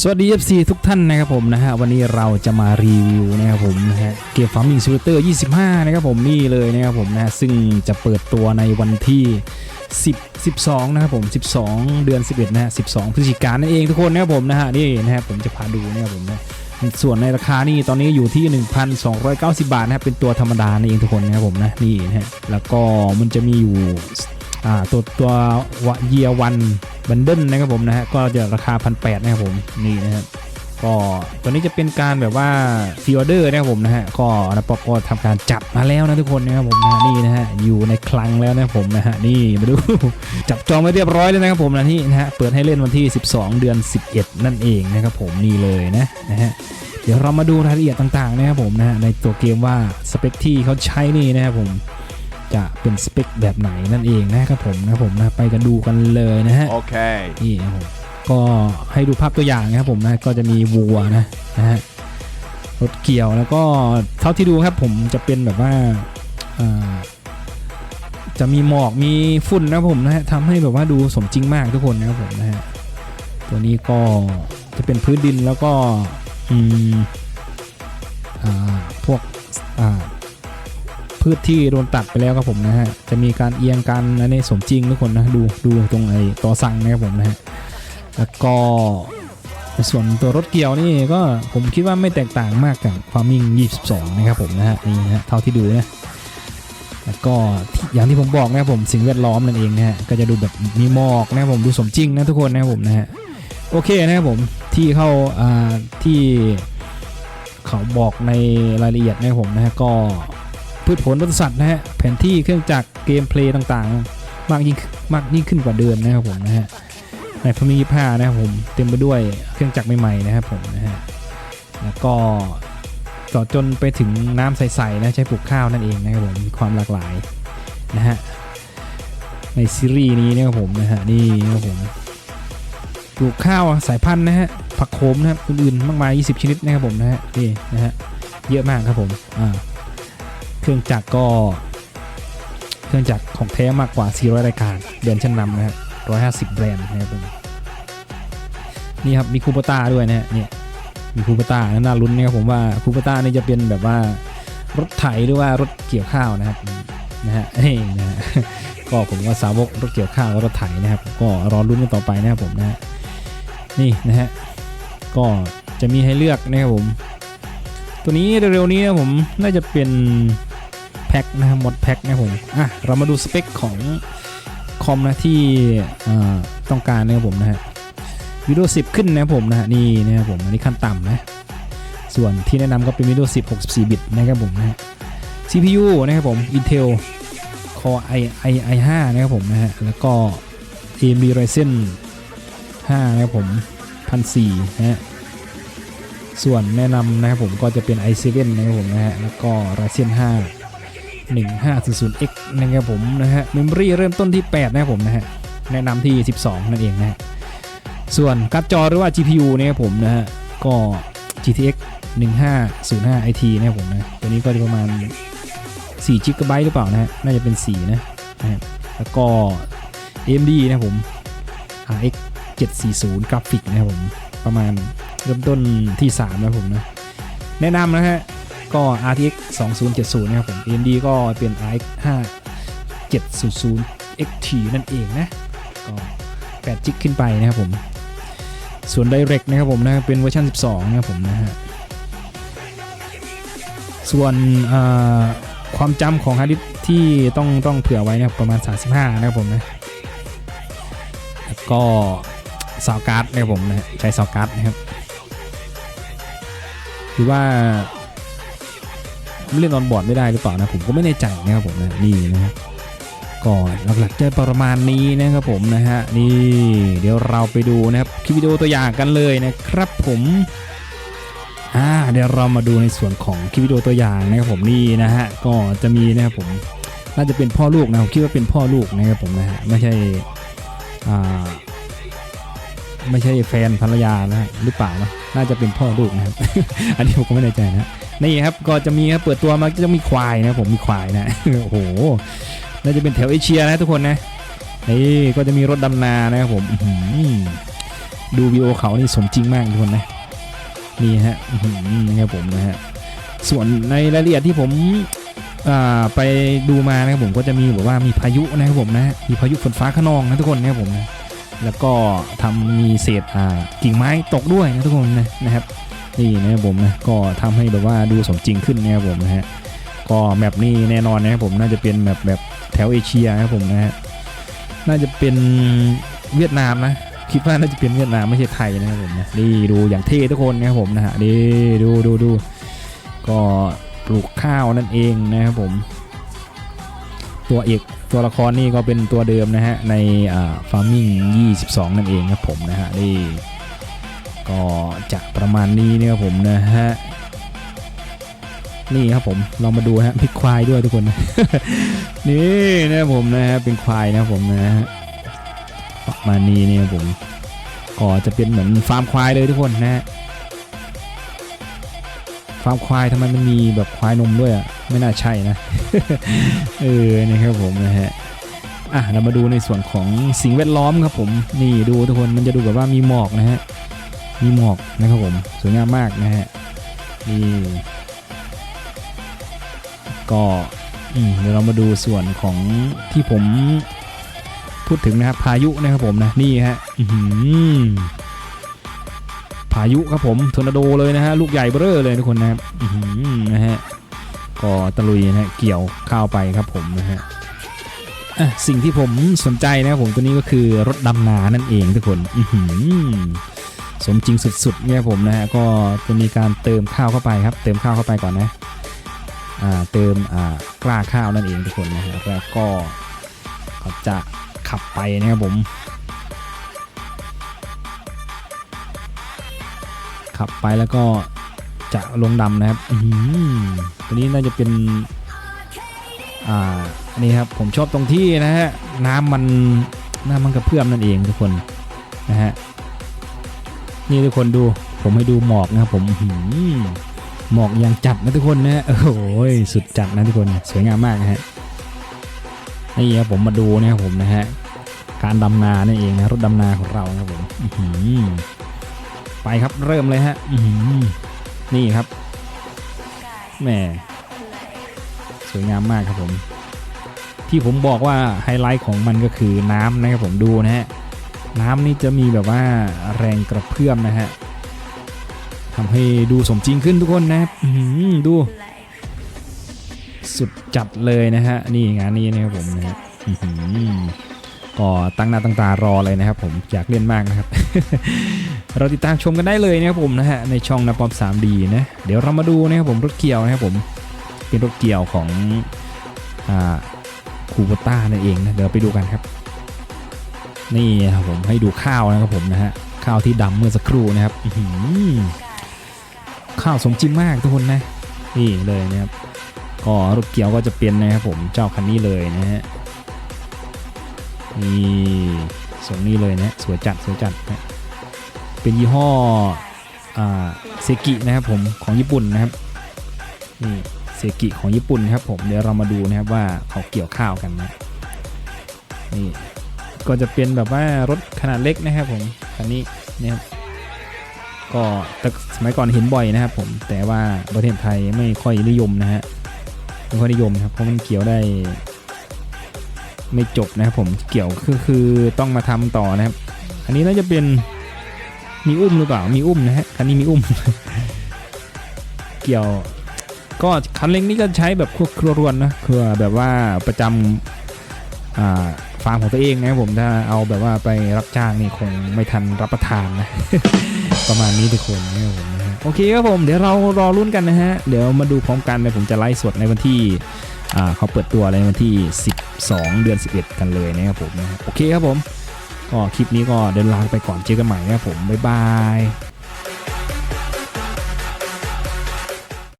สวัสดี FC ทุกท่านนะครับผมนะฮะวันนี้เราจะมารีวิวนะครับผมนะฮะเกม Farming Simulator 25 นะครับผมนี่เลยนะครับผมนะฮะซึ่งจะเปิดตัวในวันที่ 10 12 นะครับผม 12 เดือน 11 นะฮะ 12 พฤศจิกายนนั่นเองทุกคนนะครับผมนะฮะนี่นะฮะผมจะพาดูนะครับผมนะส่วนในราคานี่ตอนนี้อยู่ที่ 1,290 บาทนะครับเป็นตัวธรรมดานั่นเองทุกคนนะครับผมนะนี่นะฮะแล้วก็มันจะมีอยู่ ตัวตัวเยียวันบันเดิลนะครับผมนะฮะก็จะราคา1,800นะครับผมนี่นะครับก็ตัวนี้จะเป็นการแบบว่าฟิออเดอร์นะครับผมนะฮะก็นะปอก็ทำการจับมาแล้วนะทุกคนนะครับผมนะฮะนี่นะฮะอยู่ในคลังแล้วนะครับผมนะฮะนี่มาดูจับจองไว้เรียบร้อยแล้วนะครับผมนะนี่นะฮะเปิดให้เล่นวันที่ 12 เดือน 11 นั่นเองนะครับผมนี่เลยนะนะฮะเดี๋ยวเรามาดูรายละเอียดต่างๆนะครับผมนะฮะในตัวเกมว่าสเปคที่เขาใช้นี่นะครับผม จะเป็นสเปคแบบไหนนั่นเองนะครับผมนะครับผมนะไปกันดูกันเลยนะฮะ Okay. นี่นะครับผมก็ให้ดูภาพตัวอย่างนะครับผมนะก็จะมีวัวนะนะฮะรถเกี่ยวแล้วก็เท่าที่ดูครับผมจะเป็นแบบว่าอ่าจะมีหมอกมีฝุ่นนะครับผมนะฮะทำให้แบบว่าดูสมจริงมากทุกคนนะครับผมนะฮะตัวนี้ก็จะเป็นพื้นดินแล้วก็อืมอ่าพวกอ่า พืชที่โดนตัดไปแล้วครับผมนะฮะจะมีการเอียงกันอันนี้สมจริงทุกคนนะดูดูตรงไอ้ต่อสั่งนะครับผมนะฮะแล้วก็ส่วนตัวรถเกี่ยวนี่ก็ผมคิดว่าไม่แตกต่างมากกับ Farming 22 นะครับผมนะฮะนี่นะเท่าที่ดูนะแล้วก็อย่างที่ผมบอกนะครับผมสิ่งแวดล้อมนั่นเองนะฮะก็จะดูแบบมีหมอกนะครับผมดูสมจริงนะทุกคนนะครับผมนะฮะโอเคนะครับผมที่เข้าอ่าที่เขาบอกในรายละเอียดนะครับผมนะฮะก็ พืชผลรสสัตว์นะฮะแผนที่เครื่องจักรเกมเพลย์ต่างๆ มากยิ่งมากยิ่งขึ้นกว่าเดิมนะครับผมนะฮะในฟาร์มีผ้านะครับผมเต็มไปด้วยเครื่องจักรใหม่ๆนะครับผมนะฮะแล้วก็ต่อจนไปถึงน้ำใสๆนะใช้ปลูกข้าวนั่นเองนะครับผมมีความหลากหลายนะฮะในซีรีส์นี้นะครับผมนะฮะนี่นะครับผมปลูกข้าวสายพันธุ์นะฮะผักโขมนะครับอื่นๆมากมาย 20 ชนิดนะครับผมนะฮะนี่นะฮะเยอะมากครับผมอ่า เครื่องจักรก็ เครื่องจักรของแท้มากกว่า 400 รายการเดือนชั้นนำนะฮะ150 แบรนด์นะครับนี่ครับมีคูปต้าด้วยนะฮะเนี่ยมีคูปต้าน่าลุ้นนะครับผมว่าคูปต้านี่จะเป็นแบบว่ารถไถหรือว่ารถเกี่ยวข้าวนะครับนะฮะเฮ้นะก็ผมว่าสาวกรถเกี่ยวข้าวกับรถไถนะครับ ก็รอลุ้นกันต่อไปนะครับผมนะนี่นะฮะก็จะมีให้เลือกนะครับผม ตัวนี้เร็วๆนี้นะผมน่าจะเป็น พ็คนะครับหมดแพ็คนะครับผมอะเรามาดูสเปคของคอมนะที่ต้องการนะครับผมนะฮะวิดีโอ10 ขึ้นนะครับผมนะฮะนี่นะครับผมอันนี้ขั้นต่ำนะส่วนที่แนะนำก็เป็นวิดีโอ10 64 บิตนะครับผมนะฮะ CPU นะครับผม Intel Core i i i 5 นะครับผมนะฮะแล้วก็ AMD Ryzen 5 นะครับผม1004นะฮะส่วนแนะนำนะครับผมก็จะเป็น i7 นะครับผมนะฮะแล้วก็ Ryzen 5 1500X นะครับผมนะฮะเมมโมรีเริ่มต้นที่ 8 นะครับผมนะฮะแนะนำที่ 12 นั่นเองนะฮะส่วนการ์ดจอหรือว่า GPU นะครับผมนะฮะก็ GTX 1505 IT นะครับผมนะตัวนี้ก็จะประมาณ4 GB หรือเปล่านะฮะน่าจะเป็น 4 นะนะฮะแล้วก็ AMD นะครับผม RX 740 กราฟิกนะครับผมประมาณเริ่มต้นที่ 3 นะครับผมนะแนะนำนะฮะ ก็ RTX 2070 นะครับผม AMD ก็เป็น RX 5700 XT นั่นเองนะ ก็8จิกขึ้นไปนะครับผม ส่วน Direct นะครับผมนะเป็นเวอร์ชัน12 นะครับผมนะฮะ ส่วนความจำของฮาร์ดดิสที่ต้องต้องเผื่อไว้นะครับประมาณ 35 นะครับผมนะ แล้วก็ซาวการ์ดนะครับผมนะใช้ซาวการ์ดนะครับหรือว่า เล่นออนบอร์ดไม่ได้หรือเปล่านะผมก็ไม่แน่ใจนะครับผมนะนี่นะครับก็หลักๆจะประมาณนี้นะครับผมนะฮะนี่เดี๋ยวเราไปดูนะครับคลิปวิดีโอตัวอย่างกันเลยนะครับผมอ่าเดี๋ยวเรามาดูในส่วนของคลิปวิดีโอตัวอย่างนะครับผมนี่นะฮะก็จะมีนะครับผมน่าจะเป็นพ่อลูกนะผมคิดว่าเป็นพ่อลูกนะครับผมนะฮะไม่ใช่อ่า ไม่ใช่แฟนภรรยานะฮะหรือเปล่านะน่าจะเป็นพ่อลูกนะครับ อันนี้ผมก็ไม่แน่ใจนะนี่ครับก็จะมีครับเปิดตัวมาก็จะมีควายนะผมมีควายนะโอ้โหน่าจะเป็นแถวเอเชียนะทุกคนนะนี่ก็จะมีรถดำนานะครับผมดูวิดีโอเขานี่สมจริงมากทุกคนนะนี่ฮะอื้อหือนะครับผมนะฮะส่วนในรายละเอียดที่ผมไปดูมานะครับผมก็จะมีแบบว่ามีพายุนะครับผมนะมีพายุฝนฟ้าขนองนะทุกคนนะครับผมนะ แล้วก็ทำมีเศษกิ่งไม้ตกด้วยนะทุกคนนะนะครับนี่นะครับผมนะก็ทำให้แบบว่าดูสมจริงขึ้นนะครับผมนะฮะก็แมปนี้แน่นอนนะครับผมน่าจะเป็นแมปแบบแถวเอเชียนะครับผมนะฮะน่าจะเป็นเวียดนามนะคิดว่าน่าจะเป็นเวียดนามไม่ใช่ไทยนะครับผมนะนี่ดูอย่างเท่ทุกคนนะครับผมนะฮะนี่ดูดูดูก็ปลูกข้าวนั่นเองนะครับผม ตัวเอกตัวละครนี่ก็เป็นตัวเดิมนะฮะ ในอ่า farming 22 นั่นเองครับผมนะฮะนี่ก็จะประมาณนี้เนี่ยครับผมนะฮะนี่ครับผมลองมาดูฮะมีควายด้วยทุกคน นี่นะครับผมนะฮะเป็นควายนะครับผมนะฮะประมาณนี้เนี่ยครับผมก็จะเป็นเหมือนฟาร์มควายเลยทุกคนนะฮะฟาร์มควายทำไมมันมีแบบควายนมด้วยอะไม่น่าใช่นะ เออนี่ครับผมนะฮะอะเรามาดูในส่วนของสิ่งแวดล้อมครับผมนี่ดูทุกคนมันจะดูแบบว่ามีหมอกนะฮะมีหมอกนะครับผมสวยงามมากนะฮะนี่ก็อืมเดี๋ยวเรามาดูส่วนของที่ผมพูดถึงนะครับพายุนะครับผมนะนี่ฮะพายุครับผมทอร์นาโดเลยนะฮะลูกใหญ่เบ้อเลยทุกคนนะครับอื้อหือนะฮะ ก็ตะลุยนะฮะเกี่ยวข้าวไปครับผมนะฮะสิ่งที่ผมสนใจนะครับผมตัวนี้ก็คือรถดำนานั่นเองทุกคนสมจริงสุดๆเนี่ยผมนะฮะก็จะมีการเติมข้าวเข้าไปครับ เติมข้าวเข้าไปก่อนนะเติมกล้าข้าวนั่นเองทุกคนนะฮะแล้วก็เขาจะขับไปนะครับผม ขับไปแล้วก็ จะลงดำนะครับอื้อหือตัวนี้น่าจะเป็นอ่านี่ครับผมชอบตรงที่นะฮะน้ำมันน้ำมันกระเพื่อมนั่นเองทุกคนนะฮะนี่ทุกคนดูผมให้ดูหมอกนะครับผมอือหือหมอกอย่างจัดนะทุกคนนะโอ้โหสุดจัดนะทุกคนสวยงามมากนะฮะนี่ครับผมมาดูนะครับผมนะฮะการดำนานั่นเองนะรถดำนาของเรานะครับผมอือหือไปครับเริ่มเลยฮะอือหือ นี่ครับแหมสวยงามมากครับผม ที่ผมบอกว่าไฮไลท์ของมันก็คือน้ำนะครับผมดูนะฮะน้ำนี่จะมีแบบว่าแรงกระเพื่อมนะฮะทำให้ดูสมจริงขึ้นทุกคนนะครับดู สุดจัดเลยนะฮะนี่งานนี้นะครับผมนะฮะ ก็ตั้งหน้าตั้งตารอเลยนะครับ ผมอยากเล่นมากนะครับ เราติดตามชมกันได้เลยนะครับผมนะฮะในช่องนาปอม 3D นะเดี๋ยวเรามาดูนะครับผมรถเกี่ยวนะครับผมเป็นรถเกี่ยวของอ่าคูโบต้านั่นเองนะเดี๋ยวไปดูกันครับ นี่ครับผมให้ดูข้าวนะครับผมนะฮะข้าวที่ดำเมื่อสักครู่นะครับอืข้าวสมจริงมากทุกคนนะนี่เลยนะครับก็รถเกี่ยวก็จะเป็นนะครับผมเจ้าคันนี้เลยนะฮะ นี่ส่งนี่เลยนะสวยจัดสวยจัดนะเป็นยี่ห้ออาเซกินะครับผมของญี่ปุ่นนะครับนี่เซกิของญี่ปุ่นครับผมเดี๋ยวเรามาดูนะครับว่าเขาเกี่ยวข้าวกันนะนี่ก็จะเป็นแบบว่ารถขนาดเล็กนะครับผมคันนี้นะครับก็แต่สมัยก่อนเห็นบ่อยนะครับผมแต่ว่าประเทศไทยไม่ค่อยนิยมนะฮะไม่ค่อยนิยมครับเพราะมันเกี่ยวได้ ไม่จบนะครับผมเกี่ยวคือคือต้องมาทำต่อนะครับ อันนี้น่าจะเป็นมีอุ้มหรือเปล่ามีอุ้มนะฮะคันนี้มีอุ้ม เกี่ยวก็คันเล็กนี่ก็ใช้แบบครัวครัวรวนนะคือแบบว่าประจำอ่าฟาร์มของตัวเองนะครับผมถ้าเอาแบบว่าไปรับจ้างนี่คงไม่ทันรับประทานนะประมาณนี้ทุกคนนะครับผมโอเคครับผมเดี๋ยวเรารอรุ่นกันนะฮะ เดี๋ยวมาดูพร้อมกันนะผมจะไลฟ์สดในวันที่ เขาเปิดตัวอะไรวันที่ 12 เดือน 11 กันเลยนะครับผมนะฮะโอเคครับผมก็คลิปนี้ก็เดินลาไปก่อนเจอกันใหม่นะครับผมบ๊ายบาย